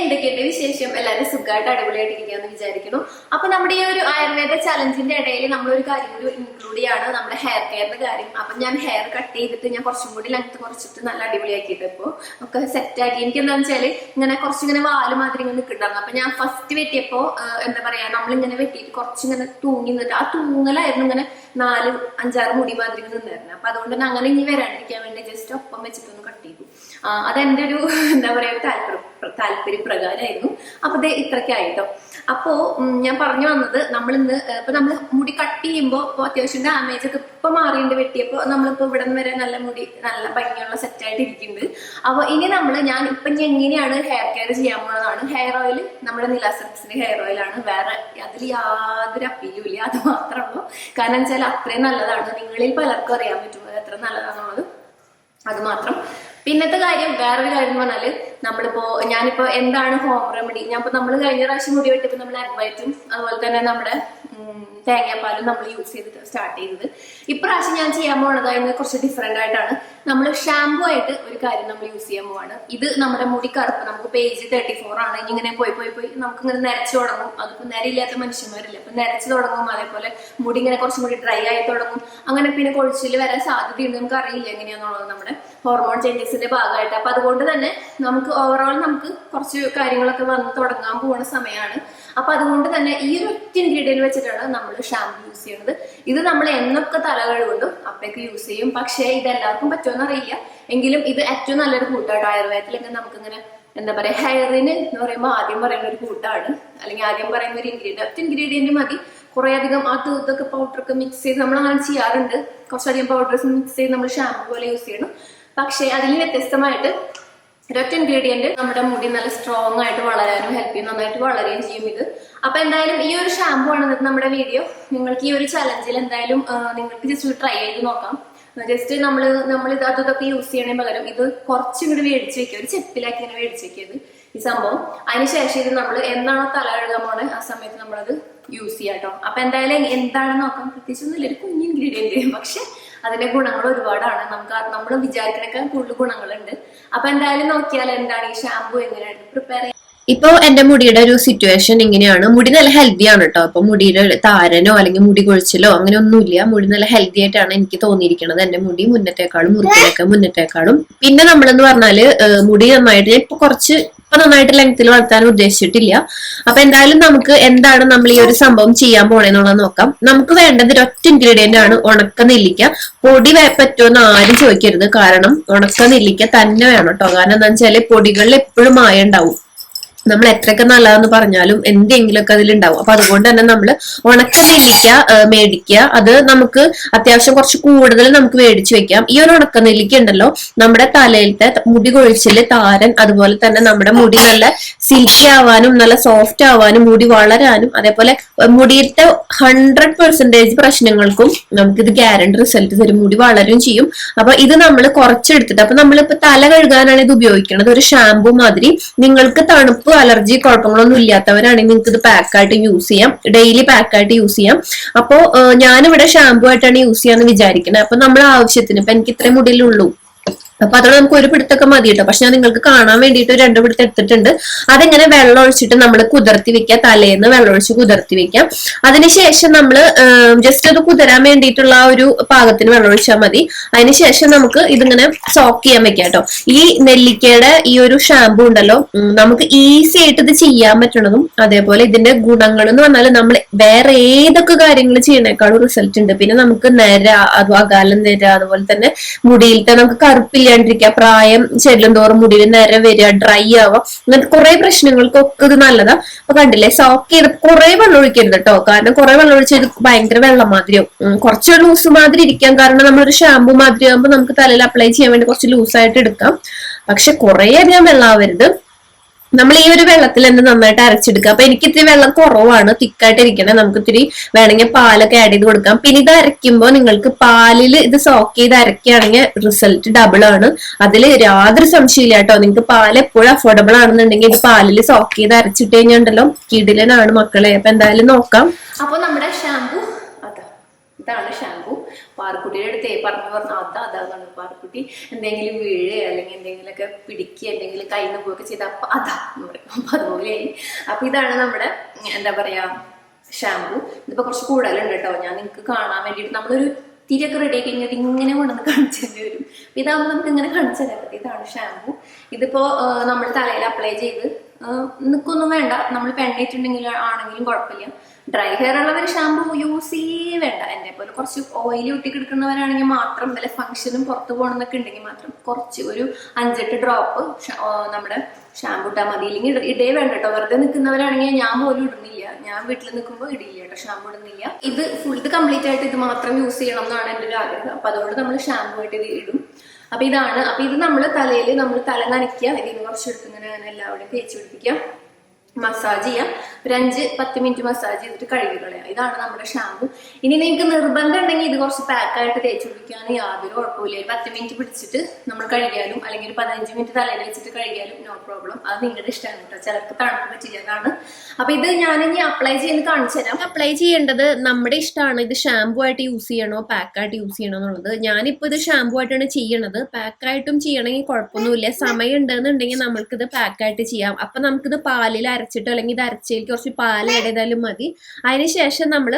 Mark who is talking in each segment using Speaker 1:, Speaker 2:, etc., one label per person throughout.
Speaker 1: എന്തൊക്കെയുണ്ട് വിശേഷം? എല്ലാവരും സുഖമായിട്ട് അടിപൊളിയായിട്ടിരിക്കാന്ന് വിചാരിക്കുന്നു. അപ്പൊ നമ്മുടെ ഈ ഒരു ആയുർവേദ ചലഞ്ചിന്റെ ഇടയിൽ നമ്മൾ ഒരു കാര്യം കൂടി ഇൻക്ലൂഡ് ചെയ്യാണ്. നമ്മുടെ ഹെയർ കെയറിന്റെ കാര്യം. അപ്പൊ ഞാൻ ഹെയർ കട്ട് ചെയ്തിട്ട് ഞാൻ കുറച്ചും കൂടി ലെങ്ത് കുറച്ചിട്ട് നല്ല അടിപൊളിയാക്കിയിട്ട് ഇപ്പോൾ ഒക്കെ സെറ്റ് ആക്കി. എനിക്ക് എന്താണെന്ന് വെച്ചാൽ ഇങ്ങനെ കുറച്ചിങ്ങനെ വാൽ മാതിരി ഇങ്ങനെ നിൽക്കുന്നുണ്ടായിരുന്നു അപ്പൊ ഞാൻ ഫസ്റ്റ് വെട്ടിയപ്പോ എന്താ പറയാ നമ്മളിങ്ങനെ വെട്ടിയിട്ട് കുറച്ചിങ്ങനെ തൂങ്ങി നിന്നിട്ട് ആ തൂങ്ങലായിരുന്നു ഇങ്ങനെ നാല് അഞ്ചാറ് മുടി മാതിരി നിന്നായിരുന്നു അപ്പൊ അതുകൊണ്ട് തന്നെ അങ്ങനെ ഇനി വരാണ്ടിരിക്കാൻ വേണ്ടി ജസ്റ്റ് ഒപ്പം വെച്ചിട്ടൊന്ന് കട്ട് ചെയ്തു. അതെന്റെ ഒരു എന്താ പറയാ താല്പര്യ താല്പര്യപ്രകാരമായിരുന്നു. അപ്പൊ ദേ ഇത്രയ്ക്കായിട്ടോ. അപ്പോ ഞാൻ പറഞ്ഞു വന്നത് നമ്മൾ ഇന്ന് ഇപ്പൊ നമ്മൾ മുടി കട്ട് ചെയ്യുമ്പോൾ ഇപ്പൊ അത്യാവശ്യം ഡാമേജ് ഒക്കെ ഇപ്പൊ മാറിയിട്ട് വെട്ടിയപ്പോ നമ്മളിപ്പോ ഇവിടെ വരെ നല്ല മുടി നല്ല ഭംഗിയുള്ള സെറ്റ് ആയിട്ട് ഇരിക്കുന്നുണ്ട് അപ്പൊ ഇനി നമ്മൾ ഞാൻ ഇപ്പൊ എങ്ങനെയാണ് ഹെയർ കെയർ ചെയ്യാൻ പോകുന്നതാണ് ഹെയർ ഓയിൽ നമ്മുടെ നിലാസെപ്സിന്റെ ഹെയർ ഓയിലാണ് വേറെ അതിൽ യാതൊരു അപ്പീലും ഇല്ല. അത് മാത്രമേ ഉള്ളൂ കാരണം വെച്ചാൽ അത്രയും നല്ലതാണ്. നിങ്ങളിൽ പലർക്കും അറിയാൻ പറ്റുമോ എത്ര നല്ലതാണെന്നുള്ളത് അത് മാത്രം. പിന്നത്തെ കാര്യം വേറൊരു കാര്യം എന്ന് പറഞ്ഞാൽ നമ്മളിപ്പോ ഞാനിപ്പോ എന്താണ് ഹോം റെമഡി ഞാൻ ഇപ്പൊ നമ്മൾ കഴിഞ്ഞ പ്രാവശ്യം മുടി വെട്ടിപ്പോ നമ്മൾ അഡ്വൈറ്റും അതുപോലെ തന്നെ നമ്മുടെ തേങ്ങാപ്പാലും നമ്മൾ യൂസ് ചെയ്തിട്ട് സ്റ്റാർട്ട് ചെയ്തത്. ഇപ്രാവശ്യം ഞാൻ ചെയ്യാൻ പോണത് അതിന് കുറച്ച് ഡിഫറെന്റ് ആയിട്ടാണ്. നമ്മൾ ഷാമ്പു ആയിട്ട് ഒരു കാര്യം നമ്മൾ യൂസ് ചെയ്യാൻ പോവാണ്. ഇത് നമ്മുടെ മുടി കറുപ്പ് നമുക്ക് പേജ് തേർട്ടി ഫോർ ആണ് ഇങ്ങനെ പോയി പോയി പോയി നമുക്ക് ഇങ്ങനെ നരച്ചു തുടങ്ങും. അതിപ്പോ നരയില്ലാത്ത മനുഷ്യന്മാരില്ല? അപ്പൊ നരച്ചു തുടങ്ങും. അതേപോലെ മുടി ഇങ്ങനെ കുറച്ചും കൂടി ഡ്രൈ ആയി തുടങ്ങും. അങ്ങനെ പിന്നെ കൊഴിച്ചിൽ വരാൻ സാധ്യതയുണ്ട്. നമുക്ക് അറിയില്ല എങ്ങനെയാന്നുള്ളത് നമ്മുടെ ഹോർമോൺ ചേഞ്ചസിന്റെ ഭാഗമായിട്ട്. അപ്പൊ അതുകൊണ്ട് തന്നെ നമുക്ക് ഓവറോൾ നമുക്ക് കുറച്ച് കാര്യങ്ങളൊക്കെ വന്ന് തുടങ്ങാൻ പോകുന്ന സമയമാണ് അപ്പൊ അതുകൊണ്ട് തന്നെ ഈ ഒരു ഒറ്റ ഇൻഗ്രീഡിയൻ വെച്ചിട്ടാണ് നമ്മൾ ഷാമ്പു യൂസ് ചെയ്യുന്നത് ഇത് നമ്മൾ എന്നൊക്കെ തല കഴുകുന്നു അപ്പേക്ക് യൂസ് ചെയ്യും. പക്ഷേ ഇത് എല്ലാവർക്കും പറ്റുമെന്ന് അറിയില്ല. എങ്കിലും ഇത് ഏറ്റവും നല്ലൊരു കൂട്ടാണ് ആയുർവേദത്തിലൊക്കെ നമുക്കിങ്ങനെ എന്താ പറയാ ഹെയറിന് എന്ന് പറയുമ്പോൾ ആദ്യം പറയുന്ന ഒരു കൂട്ടാണ്. അല്ലെങ്കിൽ ആദ്യം പറയുന്ന ഒരു ഇൻഗ്രീഡിയൻ ഒറ്റ ഇൻഗ്രീഡിയന്റ് മതി. കുറെ അധികം ആ തൂത്തൊക്കെ പൗഡറൊക്കെ മിക്സ് ചെയ്ത് നമ്മൾ അങ്ങനെ ചെയ്യാറുണ്ട്. കുറച്ചധികം പൗഡേഴ്സ് മിക്സ് ചെയ്ത് നമ്മൾ ഷാമ്പു പോലെ യൂസ് ചെയ്യണം. പക്ഷേ അതിൽ വ്യത്യസ്തമായിട്ട് ഒരൊറ്റ ഇൻഗ്രീഡിയന്റ് നമ്മുടെ മുടി നല്ല സ്ട്രോങ് ആയിട്ട് വളരാനും ഹെൽപ്പ് ചെയ്യും നന്നായിട്ട് വളരുകയും ചെയ്യും ഇത്. അപ്പൊ എന്തായാലും ഈ ഒരു ഷാമ്പു ആണ് നമ്മുടെ വീഡിയോ നിങ്ങൾക്ക് ഈ ഒരു ചലഞ്ചിൽ എന്തായാലും നിങ്ങൾക്ക് ജസ്റ്റ് ട്രൈ ചെയ്ത് നോക്കാം. ജസ്റ്റ് നമ്മൾ നമ്മൾ ഇത് അതൊക്കെ യൂസ് ചെയ്യണേ പകരം ഇത് കുറച്ചും കൂടി മേടിച്ച് വെക്കുക. ഒരു ചെപ്പിലാക്കി ഇങ്ങനെ മേടിച്ച് വെക്കിയത് ഈ സംഭവം. അതിനുശേഷം ഇത് നമ്മൾ എന്നാണോ തല കഴുകാൻ ആ സമയത്ത് നമ്മളത് യൂസ് ചെയ്യാം കേട്ടോ അപ്പൊ എന്തായാലും എന്താണെന്ന് നോക്കാം. പ്രത്യേകിച്ച് ഒന്നുമില്ല ഒരു കുഞ്ഞു ഇൻഗ്രീഡിയന്റ് പക്ഷെ അതിന്റെ ഗുണങ്ങൾ ഒരുപാടാണ്. നമുക്ക് നമ്മൾ വിചാരിക്കണേക്കാൾ കൂടുതൽ ഗുണങ്ങളുണ്ട്. അപ്പൊ എന്തായാലും നോക്കിയാൽ എന്താണ് ഈ ഷാമ്പു എങ്ങനെയാണ് പ്രിപ്പയർ ചെയ്യുന്നത്
Speaker 2: ഇപ്പൊ എന്റെ മുടിയുടെ ഒരു സിറ്റുവേഷൻ ഇങ്ങനെയാണ്. മുടി നല്ല ഹെൽത്തി ആണ് കേട്ടോ അപ്പോൾ മുടിയുടെ താരനോ അല്ലെങ്കിൽ മുടി കൊഴിച്ചിലോ അങ്ങനെ ഒന്നുമില്ല. മുടി നല്ല ഹെൽത്തി ആയിട്ടാണ് എനിക്ക് തോന്നിയിരിക്കുന്നത് എന്റെ മുടി മുന്നത്തേക്കാളും മുറുക്കിനൊക്കെ മുന്നത്തേക്കാളും. പിന്നെ നമ്മളെന്ന് പറഞ്ഞാൽ ഏഹ്, മുടി നന്നായിട്ട് ഞാൻ ഇപ്പൊ കുറച്ച് നന്നായിട്ട് ലെങ്ത്തിൽ വളർത്താൻ ഉദ്ദേശിച്ചിട്ടില്ല. അപ്പൊ എന്തായാലും നമുക്ക് എന്താണ് നമ്മൾ ഈ ഒരു സംഭവം ചെയ്യാൻ പോണേന്നുള്ളത് നോക്കാം. നമുക്ക് വേണ്ടത് ഒറ്റ ഇൻഗ്രീഡിയന്റ് ആണ് ഉണക്ക നെല്ലിക്ക. പൊടി പറ്റുമോ പറ്റുമെന്ന് ആരും ചോദിക്കരുത്. കാരണം ഉണക്ക നെല്ലിക്ക തന്നെ വേണം കേട്ടോ കാരണം എന്താ വെച്ചാൽ പൊടികളിൽ എപ്പോഴും മായ ഉണ്ടാവും നമ്മൾ എത്രയൊക്കെ നല്ലതെന്ന് പറഞ്ഞാലും എന്തെങ്കിലുമൊക്കെ അതിലുണ്ടാവും. അപ്പൊ അതുകൊണ്ട് തന്നെ നമ്മൾ ഉണക്ക നെല്ലിക്ക മേടിക്കുക. അത് നമുക്ക് അത്യാവശ്യം കുറച്ച് കൂടുതൽ നമുക്ക് മേടിച്ചു വെക്കാം. ഈ ഒരു ഉണക്ക നെല്ലിക്ക ഉണ്ടല്ലോ നമ്മുടെ തലയിലത്തെ മുടി കൊഴിച്ചിൽ താരൻ അതുപോലെ തന്നെ നമ്മുടെ മുടി നല്ല സിൽക്കി ആവാനും നല്ല സോഫ്റ്റ് ആവാനും മുടി വളരാനും അതേപോലെ മുടിയിലത്തെ ഹൺഡ്രഡ് പെർസെന്റേജ് പ്രശ്നങ്ങൾക്കും നമുക്ക് ഇത് ഗ്യാരണ്ടി റിസൾട്ട് തരും. മുടി വളരും ചെയ്യും. അപ്പൊ ഇത് നമ്മൾ കുറച്ചെടുത്തിട്ട് അപ്പൊ നമ്മളിപ്പോ തല കഴുകാനാണ് ഇത് ഉപയോഗിക്കുന്നത് ഒരു ഷാമ്പു മാതിരി നിങ്ങൾക്ക് തണുപ്പ് അലർജി കുഴപ്പങ്ങളൊന്നും ഇല്ലാത്തവരാണെങ്കിൽ നിങ്ങൾക്ക് ഇത് പാക്കായിട്ട് യൂസ് ചെയ്യാം. ഡെയിലി പാക്കായിട്ട് യൂസ് ചെയ്യാം. അപ്പോ ഏഹ്, ഞാനിവിടെ ഷാമ്പു ആയിട്ടാണ് യൂസ് ചെയ്യാന്ന് വിചാരിക്കുന്നത് അപ്പൊ നമ്മൾ ആവശ്യത്തിന് ഇപ്പൊ എനിക്ക് ഇത്രയും മുടിയിലുള്ളൂ. അപ്പൊ അതോടെ നമുക്ക് ഒരു പിടുത്തൊക്കെ മതി കേട്ടോ പക്ഷെ ഞാൻ നിങ്ങൾക്ക് കാണാൻ വേണ്ടിയിട്ട് രണ്ടു പിടുത്തം എടുത്തിട്ടുണ്ട്. അതെങ്ങനെ വെള്ളം ഒഴിച്ചിട്ട് നമ്മൾ കുതിർത്തി വെക്കുക തലേന്ന് വെള്ളം ഒഴിച്ച് കുതിർത്തി വെക്കാം അതിനുശേഷം നമ്മൾ ജസ്റ്റ് അത് കുതിരാൻ വേണ്ടിയിട്ടുള്ള ആ ഒരു പാകത്തിന് വെള്ളം ഒഴിച്ചാൽ മതി. അതിനുശേഷം നമുക്ക് ഇതിങ്ങനെ സോക്ക് ചെയ്യാൻ വെക്കാം കേട്ടോ. ഈ നെല്ലിക്കയുടെ ഈ ഒരു ഷാമ്പു ഉണ്ടല്ലോ നമുക്ക് ഈസി ആയിട്ട് ഇത് ചെയ്യാൻ പറ്റണതും അതേപോലെ ഇതിന്റെ ഗുണങ്ങൾ എന്ന് പറഞ്ഞാൽ നമ്മൾ വേറെ ഏതൊക്കെ കാര്യങ്ങൾ ചെയ്യണേക്കാളും റിസൾട്ട് ഉണ്ട്. പിന്നെ നമുക്ക് നിര അത് അകാലം നിര അതുപോലെ തന്നെ മുടിയിലത്തെ നമുക്ക് കറുപ്പില്ലാണ്ടിരിക്കുക പ്രായം ചെല്ലും തോറും മുടി നേരെ വരിക ഡ്രൈ ആവുക. അങ്ങനത്തെ കുറെ പ്രശ്നങ്ങൾക്കൊക്കെ ഇത് നല്ലതാ. അപ്പൊ കണ്ടില്ലേ സോക്ക് ചെയ്ത് കുറെ വെള്ളം ഒഴിക്കരുത് കേട്ടോ കാരണം കുറെ വെള്ളം ഒഴിച്ചത് ഭയങ്കര വെള്ളം മാതിരിയാവും കുറച്ച് ലൂസ് മാതിരി ഇരിക്കാം. കാരണം നമ്മളൊരു ഷാമ്പു മാതിരി ആകുമ്പോൾ നമുക്ക് തലയിൽ അപ്ലൈ ചെയ്യാൻ വേണ്ടി കുറച്ച് ലൂസ് ആയിട്ട് എടുക്കാം. പക്ഷെ കുറെ അധികം വെള്ളം ആവരുത് നമ്മൾ ഈ ഒരു വെള്ളത്തിൽ തന്നെ നന്നായിട്ട് അരച്ചെടുക്കുക. അപ്പൊ എനിക്ക് ഇത്തിരി വെള്ളം കുറവാണ്. തിക്കായിട്ട് ഇരിക്കണേ. നമുക്ക് ഇത്തിരി വേണമെങ്കിൽ പാലൊക്കെ ആഡ് ചെയ്ത് കൊടുക്കാം. പിന്നെ ഇത് അരയ്ക്കുമ്പോൾ നിങ്ങൾക്ക് പാലിൽ ഇത് സോക്ക് ചെയ്ത് അരക്കുകയാണെങ്കിൽ റിസൾട്ട് ഡബിൾ ആണ്. അതിൽ യാതൊരു സംശയമില്ല കേട്ടോ. നിങ്ങൾക്ക് പാൽ എപ്പോഴും അഫോർഡബിൾ ആണെന്നുണ്ടെങ്കിൽ ഇത് പാലിൽ സോക്ക് ചെയ്ത് അരച്ചിട്ട് കഴിഞ്ഞാൽ ഉണ്ടല്ലോ. കിടിലനാണ് മക്കളെ. അപ്പൊ എന്തായാലും നോക്കാം.
Speaker 1: അപ്പൊ നമ്മുടെ അതാ ഇതാണ് ഷാംപു. പാർക്കുട്ടിയുടെ അടുത്ത് പറഞ്ഞു പറഞ്ഞു അത് അതാണ് പാർക്കുട്ടി എന്തെങ്കിലും വീഴ് അല്ലെങ്കിൽ എന്തെങ്കിലുമൊക്കെ പിടിക്കുക എന്തെങ്കിലും കയ്യിൽ നിന്ന് പോവുകയൊക്കെ ചെയ്താൽ അപ്പൊ അതാ എന്ന് പറയും. അപ്പൊ അതുപോലെയായി അപ്പൊ ഇതാണ് നമ്മുടെ എന്താ പറയാ ഷാംപു. ഇതിപ്പോ കുറച്ച് കൂടുതലുണ്ട് കേട്ടോ. ഞാൻ നിങ്ങൾക്ക് കാണാൻ വേണ്ടിയിട്ട് നമ്മളൊരു തിരിയൊക്കെ റെഡി ആക്കി കഴിഞ്ഞാൽ ഇങ്ങനെ കൊണ്ടുവന്ന് കാണിച്ചു വരും. ഇതാകുമ്പോൾ നമുക്ക് ഇങ്ങനെ കാണിച്ചു തരാൻ പറ്റും ഇതാണ് ഷാംപു. ഇതിപ്പോ നമ്മൾ തലയിൽ അപ്ലൈ ചെയ്ത് നിൽക്കൊന്നും വേണ്ട. നമ്മൾ പെണ്ണിട്ടുണ്ടെങ്കിൽ ആണെങ്കിലും കുഴപ്പമില്ല. ഡ്രൈ ഹെയർ ഉള്ളവർ ഷാമ്പു യൂസ് ചെയ്യേ വേണ്ട. എന്നെ പോലെ കുറച്ച് ഓയിലി ഒട്ടിക്കിടക്കുന്നവരാണെങ്കിൽ മാത്രം വല്ല ഫംഗ്ഷനും പുറത്ത് പോകണമെന്നൊക്കെ ഉണ്ടെങ്കിൽ മാത്രം കുറച്ച് ഒരു അഞ്ചെട്ട് ഡ്രോപ്പ് നമ്മുടെ ഷാമ്പു ഇട്ടാൽ മതി. ഇല്ലെങ്കിൽ ഇട- വേണ്ട കേട്ടോ. വെറുതെ നിൽക്കുന്നവരാണെങ്കിൽ ഞാൻ പോലും ഇടുന്നില്ല. ഞാൻ വീട്ടിൽ നിൽക്കുമ്പോൾ ഇടില്ല കേട്ടോ. ഷാമ്പു ഇടുന്നില്ല. ഇത് ഫുൾ കംപ്ലീറ്റ് ആയിട്ട് ഇത് മാത്രം യൂസ് ചെയ്യണം എന്നാണ് എന്റെ ഒരു ആഗ്രഹം. അപ്പൊ അതുകൊണ്ട് നമ്മൾ ഷാമ്പു ആയിട്ട് ഇത് ഇടും. അപ്പൊ ഇതാണ്. അപ്പൊ ഇത് നമ്മൾ തലയിൽ നമ്മൾ തല നനയ്ക്കുക. ഇതിന് കുറച്ചെടുത്ത് ഇങ്ങനെ എല്ലാവരും തേച്ച് പിടിപ്പിക്കുക. മസാജ് ചെയ്യാം. ഒരു അഞ്ച് പത്ത് മിനിറ്റ് മസാജ് ചെയ്തിട്ട് കഴുകി കളയാം. ഇതാണ് നമ്മുടെ ഷാമ്പു. ഇനി നിങ്ങൾക്ക് നിർബന്ധം ഉണ്ടെങ്കിൽ ഇത് കുറച്ച് പാക്കായിട്ട് തേച്ച് പിടിക്കാൻ യാതൊരു കുഴപ്പമില്ല ഒരു പത്ത് മിനിറ്റ് പിടിച്ചിട്ട് നമ്മൾ കഴുകിയാലും അല്ലെങ്കിൽ ഒരു പതിനഞ്ച് മിനിറ്റ് തലയിൽ വെച്ചിട്ട് കഴുകിയാലും നോ പ്രോബ്ലം അത് നിങ്ങളുടെ ഇഷ്ടമാണ് കേട്ടോ. ചിലർക്ക് തണുപ്പ് ചെയ്യാതാണ് അപ്പൊ ഇത് ഞാൻ ഇനി അപ്ലൈ ചെയ്ത് കാണിച്ചു തരാം.
Speaker 2: അപ്ലൈ ചെയ്യേണ്ടത് നമ്മുടെ ഇഷ്ടമാണ്. ഇത് ഷാമ്പു ആയിട്ട് യൂസ് ചെയ്യണോ പാക്കായിട്ട് യൂസ് ചെയ്യണോ എന്നുള്ളത്. ഞാനിപ്പോ ഇത് ഷാമ്പു ആയിട്ടാണ് ചെയ്യണത്. പാക്കായിട്ടും ചെയ്യണമെങ്കിൽ കുഴപ്പമൊന്നുമില്ല. സമയം ഉണ്ടെന്നുണ്ടെങ്കിൽ നമ്മൾക്കിത് പാക്കായിട്ട് ചെയ്യാം. അപ്പൊ നമുക്കിത് പാലിൽ അരച്ചിട്ടോ അല്ലെങ്കിൽ ഇത് അരച്ചേക്ക് കുറച്ച് പാൽ ആഡ് മതി. അതിനുശേഷം നമ്മൾ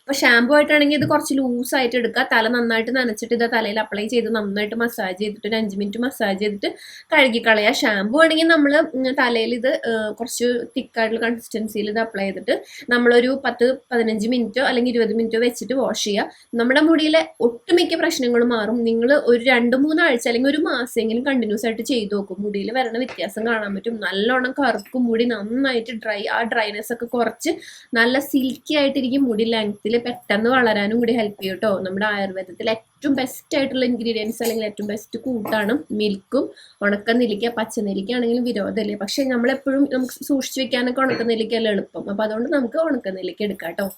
Speaker 2: ഇപ്പൊ ഷാമ്പു ആയിട്ടാണെങ്കിൽ ഇത് കുറച്ച് ലൂസ് ആയിട്ട് എടുക്കുക. തല നന്നായിട്ട് നനച്ചിട്ട് ഇത് തലയിൽ അപ്ലൈ ചെയ്ത് നന്നായിട്ട് മസാജ് ചെയ്തിട്ട് ഒരു അഞ്ച് മിനിറ്റ് മസാജ് ചെയ്തിട്ട് കഴുകി കളയുക. ഷാമ്പു ആണെങ്കിൽ നമ്മൾ തലയിൽ ഇത് കുറച്ച് തിക്കായിട്ടുള്ള കൺസിസ്റ്റൻസിയിൽ ഇത് അപ്ലൈ ചെയ്തിട്ട് നമ്മളൊരു പത്ത് പതിനഞ്ച് മിനിറ്റോ അല്ലെങ്കിൽ ഇരുപത് മിനിറ്റോ വെച്ചിട്ട് വാഷ് ചെയ്യുക. നമ്മുടെ മുടിയിലെ ഒട്ടുമിക്ക പ്രശ്നങ്ങളും മാറും. നിങ്ങൾ ഒരു രണ്ട് മൂന്നാഴ്ച അല്ലെങ്കിൽ ഒരു മാസമെങ്കിലും കണ്ടിന്യൂസ് ആയിട്ട് ചെയ്തു നോക്കും. മുടിയിൽ വരണ വ്യത്യാസം കാണാൻ പറ്റും. നല്ലോണം കറുക്കും മുടി നന്നായിട്ട് ഡ്രൈ ആ ഡ്രൈനെസ് ഒക്കെ കുറച്ച് നല്ല സിൽക്കി ആയിട്ടിരിക്കും മുടി ലെങ്ത്തിൽ പെട്ടെന്ന് വളരാനും കൂടി ഹെൽപ്പ് ചെയ്യും കേട്ടോ നമ്മുടെ ആയുർവേദത്തിൽ ഏറ്റവും ബെസ്റ്റ് ആയിട്ടുള്ള ഇൻഗ്രീഡിയൻസ് അല്ലെങ്കിൽ ഏറ്റവും ബെസ്റ്റ് കൂട്ടാണ് മിൽക്കും ഉണക്ക നെല്ലിക്ക പച്ച നെല്ലിക്ക ആണെങ്കിലും വിരോധമല്ലേ? പക്ഷെ നമ്മളെപ്പോഴും നമുക്ക് സൂക്ഷിച്ചു വെക്കാനൊക്കെ ഉണക്ക നെല്ലിക്കല്ല എളുപ്പം. അപ്പൊ അതുകൊണ്ട് നമുക്ക് ഉണക്ക നെല്ലിക്ക എടുക്കാം കേട്ടോ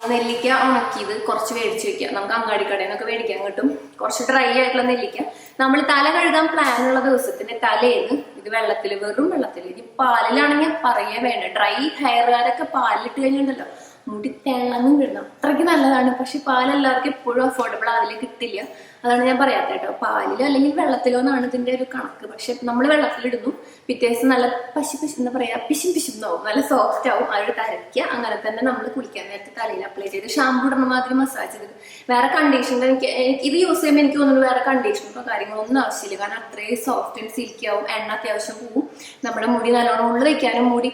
Speaker 1: നെല്ലിക്ക ഉണക്കിയത് കുറച്ച് മേടിച്ച് വെക്കുക നമുക്ക് അങ്ങാടി കടയിൽ നിന്നൊക്കെ മേടിക്കാൻ കിട്ടും കുറച്ച് ഡ്രൈ ആയിട്ടുള്ള നെല്ലിക്ക. നമ്മൾ തല കഴുകാൻ പ്ലാൻ ഉള്ള ദിവസത്തിന്റെ തലേന്ന് ഇത് വെള്ളത്തിൽ വെറും വെള്ളത്തിൽ ഇനി പാലിലാണെങ്കിൽ പറയേ വേണ്ട ഡ്രൈ ഹെയറുകാരൊക്കെ പാലിലിട്ട് കഴിഞ്ഞിട്ടുണ്ടല്ലോ. മുടി തിളങ്ങും കിടണം അത്രയ്ക്ക് നല്ലതാണ്. പക്ഷെ പാൽ എല്ലാവർക്കും എപ്പോഴും അഫോർഡബിൾ അതിൽ കിട്ടില്ല. അതാണ് ഞാൻ പറയാത്ത കേട്ടോ പാലിലോ അല്ലെങ്കിൽ വെള്ളത്തിലോ എന്നാണ് ഇതിന്റെ ഒരു കണക്ക്. പക്ഷെ നമ്മൾ വെള്ളത്തിലിടുന്നു. പിറ്റേ ദിവസം നല്ല പശി പശി എന്താ പറയാ പിശും പിശുന്നാവും നല്ല സോഫ്റ്റ് ആവും. അത് തരയ്ക്കുക അങ്ങനെ തന്നെ നമ്മൾ കുളിക്കാൻ നേരത്തെ തലയിൽ അപ്ലൈ ചെയ്ത് ഷാമ്പു ഇടുന്ന മാതിരി മസാജ് ചെയ്ത്. വേറെ കണ്ടീഷണർ എനിക്ക് ഇത് യൂസ് ചെയ്യുമ്പോൾ എനിക്ക് തോന്നുന്നു വേറെ കണ്ടീഷണറോ കാര്യങ്ങളൊന്നും ആവശ്യമില്ല. കാരണം അത്രയും സോഫ്റ്റ് ആൻഡ് സിൽക്കി ആവും. എണ്ണ അത്യാവശ്യം പോവും. നമ്മുടെ മുടി നല്ലോണം ഉള്ളിൽ വെക്കാനും മുടി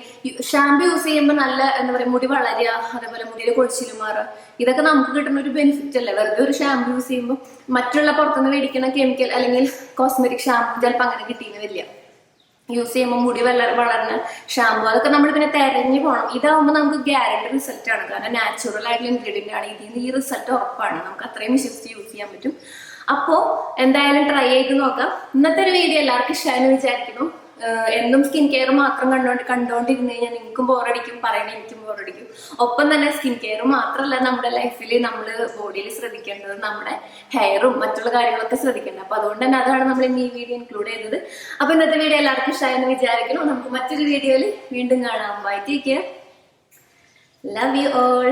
Speaker 1: ഷാമ്പു യൂസ് ചെയ്യുമ്പോൾ നല്ല എന്താ പറയുക മുടി വളരുക അതേപോലെ മുടിയിൽ കൊഴിച്ചിൽ മാറുക ഇതൊക്കെ നമുക്ക് കിട്ടുന്ന ഒരു ബെനിഫിറ്റ് അല്ലേ? വെറുതെ ഒരു ഷാമ്പു യൂസ് ചെയ്യുമ്പോൾ മറ്റുള്ള പുറത്തുനിന്ന് മേടിക്കുന്ന കെമിക്കൽ അല്ലെങ്കിൽ കോസ്മെറ്റിക് ഷാമ്പു ചിലപ്പോൾ അങ്ങനെ കിട്ടിയെന്ന് വരില്ല. യൂസ് ചെയ്യുമ്പോൾ മുടി വള വളർന്ന ഷാമ്പു അതൊക്കെ നമ്മൾ പിന്നെ തെരഞ്ഞു പോകണം ഇതാവുമ്പോൾ നമുക്ക് ഗ്യാരണ്ടി റിസൾട്ട് ആണ്. കാരണം നാച്ചുറൽ ആയിട്ടുള്ള ഇൻഗ്രീഡിയന്റ് ആണ്. ഇതിൽ നിന്ന് ഈ റിസൾട്ട് ഉറപ്പാണ്. നമുക്ക് അത്രയും വിശ്വസിച്ച് യൂസ് ചെയ്യാൻ പറ്റും. അപ്പോൾ എന്തായാലും ട്രൈ ചെയ്ത് നോക്കാം. ഇന്നത്തെ ഒരു വീഡിയോ എല്ലാവർക്കും ഇഷ്ടമായെന്ന് വിചാരിക്കുന്നു. എന്നും സ്കിൻ കെയർ മാത്രം കണ്ടോണ്ട് കണ്ടോണ്ടിരുന്ന് കഴിഞ്ഞാൽ നിങ്ങൾക്കും ബോറടിക്കും പറയണ എനിക്കും ബോറടിക്കും ഒപ്പം തന്നെ സ്കിൻ കെയർ മാത്രമല്ല നമ്മുടെ ലൈഫിൽ നമ്മൾ ബോഡിയിൽ ശ്രദ്ധിക്കേണ്ടത് നമ്മുടെ ഹെയറും മറ്റുള്ള കാര്യങ്ങളൊക്കെ ശ്രദ്ധിക്കേണ്ടത്. അപ്പൊ അതുകൊണ്ട് തന്നെ അതാണ് നമ്മൾ ഈ വീഡിയോ ഇൻക്ലൂഡ് ചെയ്തത്. അപ്പൊ ഇന്നത്തെ വീഡിയോ എല്ലാവർക്കും ഇഷ്ടമായെന്ന് വിചാരിക്കുന്നു. നമുക്ക് മറ്റൊരു വീഡിയോയിൽ വീണ്ടും കാണാം. Bye take love you all